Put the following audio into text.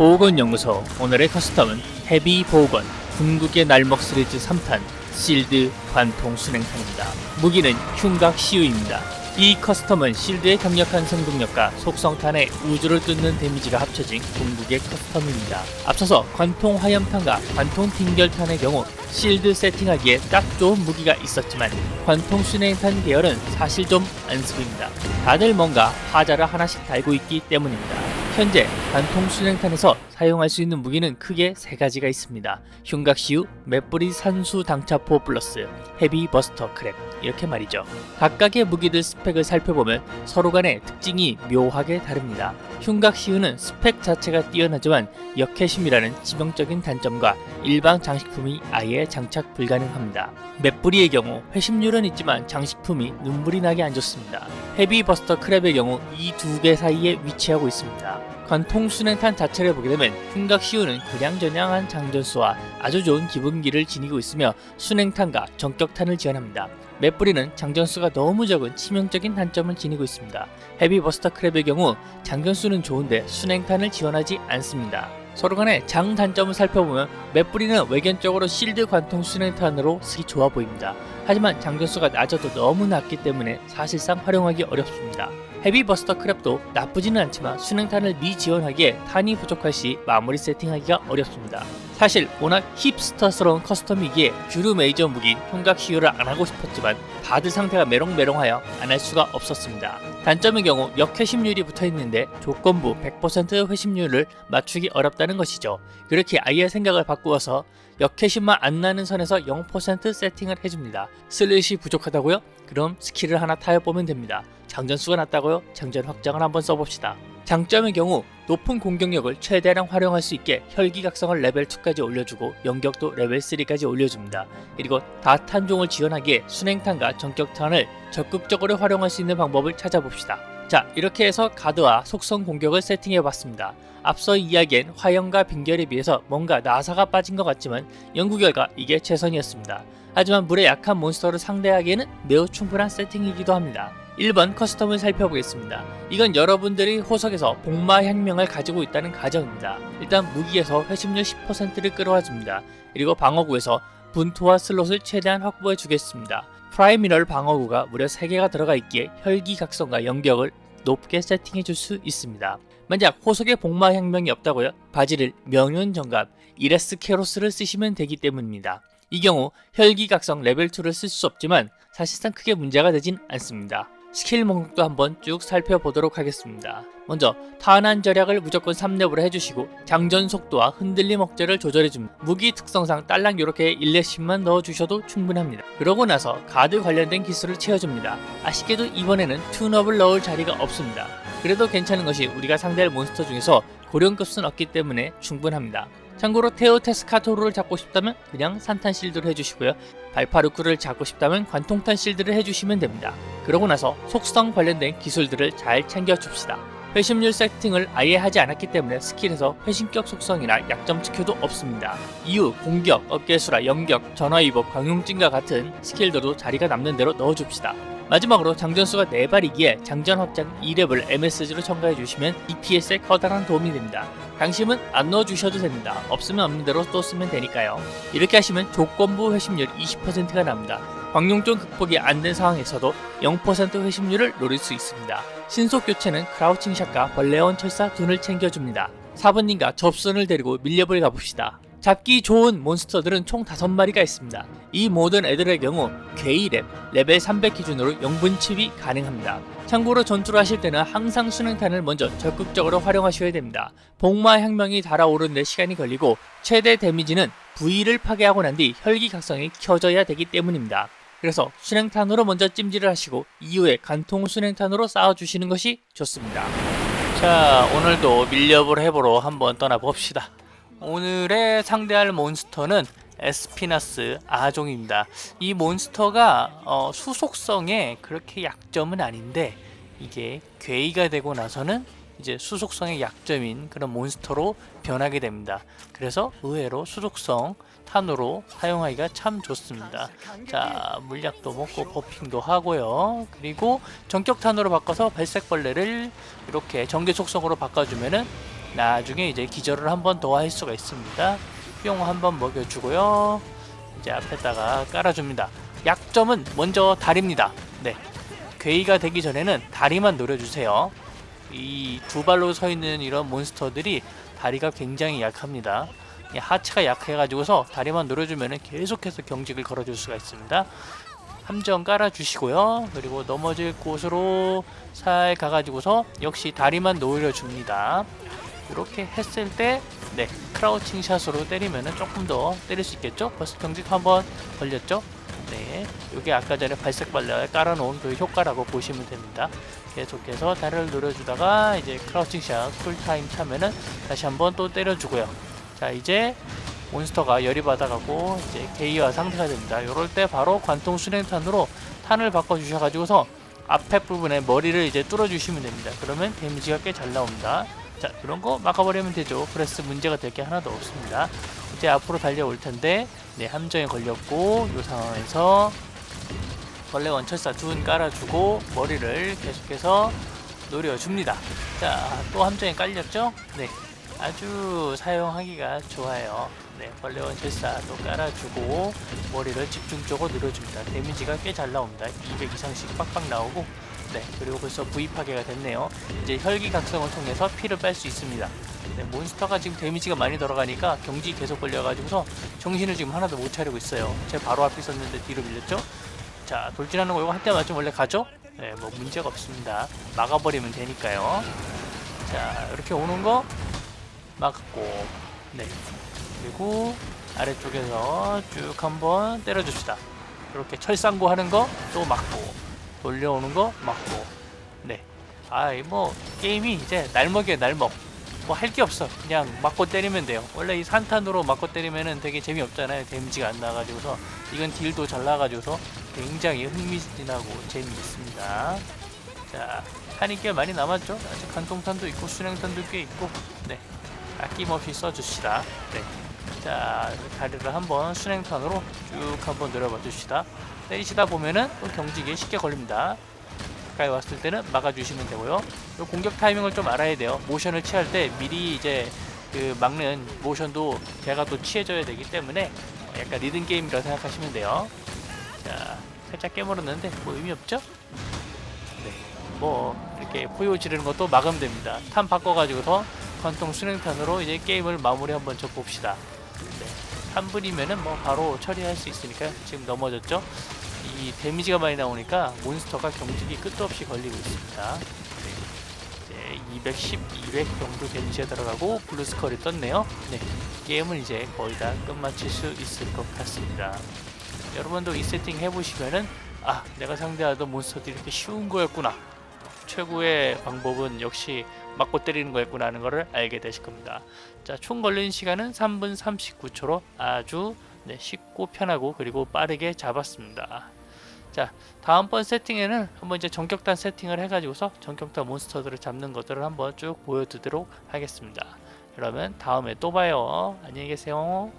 보건연구소 오늘의 커스텀은 헤비 보건 궁극의 날먹 시리즈 3탄 실드 관통 순행탄입니다. 무기는 흉각 시우입니다. 이 커스텀은 실드의 강력한 생동력과 속성탄의 우주를 뚫는 데미지가 합쳐진 궁극의 커스텀입니다. 앞서서 관통 화염탄과 관통 빙결탄의 경우 실드 세팅하기에 딱 좋은 무기가 있었지만 관통 순행탄 계열은 사실 좀 안습입니다. 다들 뭔가 화자를 하나씩 달고 있기 때문입니다. 현재 관통 순행탄에서 사용할 수 있는 무기는 크게 세 가지가 있습니다. 흉각시우, 맷뿌리 산수 당차포 플러스, 헤비 버스터 크랩 이렇게 말이죠. 각각의 무기들 스펙을 살펴보면 서로 간의 특징이 묘하게 다릅니다. 흉각시우는 스펙 자체가 뛰어나지만 역해심이라는 치명적인 단점과 일반 장식품이 아예 장착 불가능합니다. 맷뿌리의 경우 회심률은 있지만 장식품이 눈물이 나게 안 좋습니다. 헤비 버스터 크랩의 경우 이 두 개 사이에 위치하고 있습니다. 관통 순행탄 자체를 보게 되면 흉각 시우는 그냥저냥한 장전수와 아주 좋은 기본기를 지니고 있으며 순행탄과 전격탄을 지원합니다. 맷뿌리는 장전수가 너무 적은 치명적인 단점을 지니고 있습니다. 헤비 버스터 크랩의 경우 장전수는 좋은데 순행탄을 지원하지 않습니다. 서로 간의 장 단점을 살펴보면 맷뿌리는 외견적으로 실드 관통 순행탄으로 쓰기 좋아 보입니다. 하지만 장전수가 낮아도 너무 낮기 때문에 사실상 활용하기 어렵습니다. 헤비 버스터 크랩도 나쁘지는 않지만 순행탄을 미지원하기에 탄이 부족할 시 마무리 세팅하기가 어렵습니다. 사실 워낙 힙스터스러운 커스텀이기에 주류 메이저 무기인 흉각 시유를 안 하고 싶었지만 다들 상태가 메롱메롱하여 안 할 수가 없었습니다. 단점의 경우 역회심률이 붙어 있는데 조건부 100% 회심률을 맞추기 어렵다는 것이죠. 그렇게 아예 생각을 바꾸어서 역회심만 안 나는 선에서 0% 세팅을 해줍니다. 슬릿이 부족하다고요? 그럼 스킬을 하나 타협보면 됩니다. 장전수가 낮다고요? 장전 확장을 한번 써봅시다. 장점의 경우 높은 공격력을 최대량 활용할 수 있게 혈기각성을 레벨 2까지 올려주고 연격도 레벨 3까지 올려줍니다. 그리고 다탄종을 지원하기에 순행탄과 전격탄을 적극적으로 활용할 수 있는 방법을 찾아봅시다. 자 이렇게 해서 가드와 속성 공격을 세팅해봤습니다. 앞서 이야기한 화염과 빙결에 비해서 뭔가 나사가 빠진 것 같지만 연구 결과 이게 최선이었습니다. 하지만 물에 약한 몬스터를 상대하기에는 매우 충분한 세팅이기도 합니다. 1번 커스텀을 살펴보겠습니다. 이건 여러분들이 호석에서 복마 혁명을 가지고 있다는 가정입니다. 일단 무기에서 회심률 10%를 끌어와줍니다. 그리고 방어구에서 분투와 슬롯을 최대한 확보해 주겠습니다. 프라이미널 방어구가 무려 3개가 들어가 있기에 혈기 각성과 연격을 높게 세팅해 줄 수 있습니다. 만약 호석에 복마 혁명이 없다고요? 바지를 명륜 정갑 이레스 케로스를 쓰시면 되기 때문입니다. 이 경우 혈기 각성 레벨 2를 쓸 수 없지만 사실상 크게 문제가 되진 않습니다. 스킬 목록도 한번 쭉 살펴보도록 하겠습니다. 먼저 탄환 절약을 무조건 3렙으로 해주시고 장전 속도와 흔들림 억제를 조절해줍니다. 무기 특성상 딸랑 이렇게 1렙씩만 넣어주셔도 충분합니다. 그러고 나서 가드 관련된 기술을 채워줍니다. 아쉽게도 이번에는 튠업을 넣을 자리가 없습니다. 그래도 괜찮은 것이 우리가 상대할 몬스터 중에서 고령급수는 없기 때문에 충분합니다. 참고로 테오 테스카토르를 잡고 싶다면 그냥 산탄 실드를 해주시고요. 발파르크를 잡고 싶다면 관통탄 실드를 해주시면 됩니다. 그러고 나서 속성 관련된 기술들을 잘 챙겨줍시다. 회심률 세팅을 아예 하지 않았기 때문에 스킬에서 회심격 속성이나 약점 지켜도 없습니다. 이후 공격, 어깨수라, 연격, 전화위복, 광용진과 같은 스킬들도 자리가 남는 대로 넣어줍시다. 마지막으로 장전수가 4발이기에 장전 확장 2렙을 MSG로 첨가해 주시면 DPS에 커다란 도움이 됩니다. 강심은 안 넣어 주셔도 됩니다. 없으면 없는 대로 또 쓰면 되니까요. 이렇게 하시면 조건부 회심률 20%가 납니다. 광용존 극복이 안 된 상황에서도 0% 회심률을 노릴 수 있습니다. 신속 교체는 크라우칭 샷과 벌레원 철사 둔을 챙겨줍니다. 사부님과 접선을 데리고 밀렵을 가봅시다. 잡기 좋은 몬스터들은 총 5마리가 있습니다. 이 모든 애들의 경우 괴이랩 레벨 300 기준으로 영분 칩이 가능합니다. 참고로 전투를 하실 때는 항상 순행탄을 먼저 적극적으로 활용하셔야 됩니다. 복마 혁명이 달아오르는데 시간이 걸리고 최대 데미지는 V를 파괴하고 난 뒤 혈기 각성이 켜져야 되기 때문입니다. 그래서 순행탄으로 먼저 찜질을 하시고 이후에 간통 순행탄으로 쌓아주시는 것이 좋습니다. 자 오늘도 밀렵을 해보러 한번 떠나봅시다. 오늘의 상대할 몬스터는 에스피나스 아종입니다. 이 몬스터가 어, 수속성에 그렇게 약점은 아닌데 이게 괴이가 되고 나서는 이제 수속성의 약점인 그런 몬스터로 변하게 됩니다. 그래서 의외로 수속성 탄으로 사용하기가 참 좋습니다. 자, 물약도 먹고 버핑도 하고요. 그리고 전격 탄으로 바꿔서 발색벌레를 이렇게 전기 속성으로 바꿔주면은 나중에 이제 기절을 한 번 더 할 수가 있습니다. 뿅 한 번 먹여주고요. 이제 앞에다가 깔아줍니다. 약점은 먼저 다리입니다. 네. 괴이가 되기 전에는 다리만 노려주세요. 이 두 발로 서 있는 이런 몬스터들이 다리가 굉장히 약합니다. 이 하체가 약해가지고서 다리만 노려주면 계속해서 경직을 걸어줄 수가 있습니다. 함정 깔아주시고요. 그리고 넘어질 곳으로 살 가가지고서 역시 다리만 노려줍니다. 이렇게 했을 때, 네, 크라우칭 샷으로 때리면은 조금 더 때릴 수 있겠죠? 벌써 경직 한번 걸렸죠? 네, 이게 아까 전에 발색 발레 깔아놓은 그 효과라고 보시면 됩니다. 계속해서 다리를 노려주다가 이제 크라우칭 샷 쿨타임 차면은 다시 한번 또 때려주고요. 자, 이제 몬스터가 열이 받아가고 이제 게이와 상태가 됩니다. 이럴 때 바로 관통 수냉탄으로 탄을 바꿔 주셔가지고서 앞에 부분에 머리를 이제 뚫어 주시면 됩니다. 그러면 데미지가 꽤 잘 나옵니다. 자 이런 거 막아버리면 되죠. 그래서 문제가 될 게 하나도 없습니다. 이제 앞으로 달려올 텐데 네 함정에 걸렸고 이 상황에서 벌레 원철사 둔 깔아주고 머리를 계속해서 노려줍니다. 자또 함정에 깔렸죠? 네 아주 사용하기가 좋아요. 네, 벌레 원 철사도 깔아주고 머리를 집중적으로 늘어줍니다. 데미지가 꽤 잘 나옵니다. 200 이상씩 빡빡 나오고 네, 그리고 벌써 파괴가 됐네요. 이제 혈기 각성을 통해서 피를 뺄 수 있습니다. 네, 몬스터가 지금 데미지가 많이 들어가니까 경지 계속 걸려가지고서 정신을 지금 하나도 못 차리고 있어요. 제 바로 앞에 있었는데 뒤로 밀렸죠? 자, 돌진하는 거 이거 한 대 맞으면 원래 가죠? 네, 뭐 문제가 없습니다. 막아버리면 되니까요. 자, 이렇게 오는 거 막고 네 그리고 아래쪽에서 쭉 한번 때려줍시다 이렇게 철상구 하는 거 또 막고 돌려오는 거 막고. 네. 아이 뭐 게임이 이제 날먹이에 날먹. 뭐 할 게 없어. 그냥 맞고 때리면 돼요. 원래 이 산탄으로 맞고 때리면은 되게 재미없잖아요. 데미지가 안 나가지고서. 이건 딜도 잘 나가지고서 굉장히 흥미진하고 재미있습니다. 자 탄이 꽤 많이 남았죠? 아직 간통탄도 있고 순행탄도 꽤 있고. 네. 아낌없이 써줍시다. 네. 자, 다리를 한번 순행탄으로 쭉 한번 내려봐 줍시다. 때리시다 보면은 또 경직에 쉽게 걸립니다. 가까이 왔을 때는 막아주시면 되고요. 요 공격 타이밍을 좀 알아야 돼요. 모션을 취할 때 미리 이제 그 막는 모션도 제가 또 취해줘야 되기 때문에 약간 리듬 게임이라고 생각하시면 돼요. 자, 살짝 깨물었는데 뭐 의미 없죠? 네. 뭐 이렇게 포효 지르는 것도 막으면 됩니다. 탄 바꿔가지고서 관통 순행탄으로 이제 게임을 마무리 한번 줘 봅시다. 네. 한 분이면은 뭐 바로 처리할 수 있으니까요. 지금 넘어졌죠? 이 데미지가 많이 나오니까 몬스터가 경직이 끝도 없이 걸리고 있습니다. 네. 이제 210, 200 정도 데미지가 들어가고 블루스컬이 떴네요. 네. 게임은 이제 거의 다 끝마칠 수 있을 것 같습니다. 여러분도 이 세팅 해보시면은 아 내가 상대하던 몬스터들이 이렇게 쉬운 거였구나 최고의 방법은 역시 맞고 때리는 거였구나 하는 것을 알게 되실 겁니다. 자, 총 걸린 시간은 3분 39초로 아주 네, 쉽고 편하고 그리고 빠르게 잡았습니다. 자, 다음번 세팅에는 한번 이제 전격단 세팅을 해가지고서 전격단 몬스터들을 잡는 것들을 한번 쭉 보여드리도록 하겠습니다. 그러면 다음에 또 봐요. 안녕히 계세요.